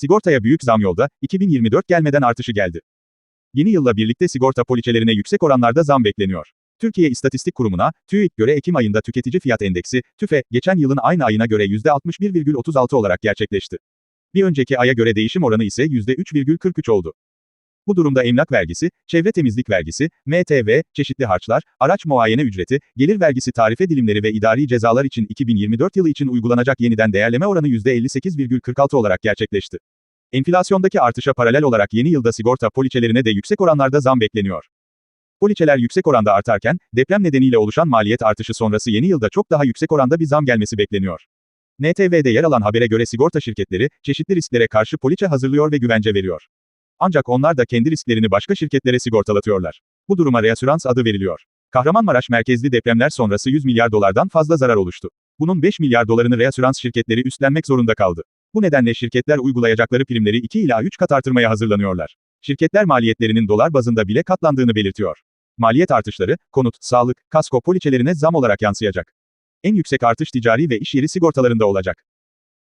Sigortaya büyük zam yolda, 2024 gelmeden artışı geldi. Yeni yılla birlikte sigorta poliçelerine yüksek oranlarda zam bekleniyor. Türkiye İstatistik Kurumu'na, TÜİK göre Ekim ayında tüketici fiyat endeksi, TÜFE, geçen yılın aynı ayına göre %61,36 olarak gerçekleşti. Bir önceki aya göre değişim oranı ise %3,43 oldu. Bu durumda emlak vergisi, çevre temizlik vergisi, MTV, çeşitli harçlar, araç muayene ücreti, gelir vergisi tarife dilimleri ve idari cezalar için 2024 yılı için uygulanacak yeniden değerleme oranı %58,46 olarak gerçekleşti. Enflasyondaki artışa paralel olarak yeni yılda sigorta poliçelerine de yüksek oranlarda zam bekleniyor. Poliçeler yüksek oranda artarken, deprem nedeniyle oluşan maliyet artışı sonrası yeni yılda çok daha yüksek oranda bir zam gelmesi bekleniyor. NTV'de yer alan habere göre sigorta şirketleri, çeşitli risklere karşı poliçe hazırlıyor ve güvence veriyor. Ancak onlar da kendi risklerini başka şirketlere sigortalatıyorlar. Bu duruma reasürans adı veriliyor. Kahramanmaraş merkezli depremler sonrası 100 milyar dolardan fazla zarar oluştu. Bunun 5 milyar dolarını reasürans şirketleri üstlenmek zorunda kaldı. Bu nedenle şirketler uygulayacakları primleri 2 ila 3 kat artırmaya hazırlanıyorlar. Şirketler maliyetlerinin dolar bazında bile katlandığını belirtiyor. Maliyet artışları, konut, sağlık, kasko poliçelerine zam olarak yansıyacak. En yüksek artış ticari ve iş yeri sigortalarında olacak.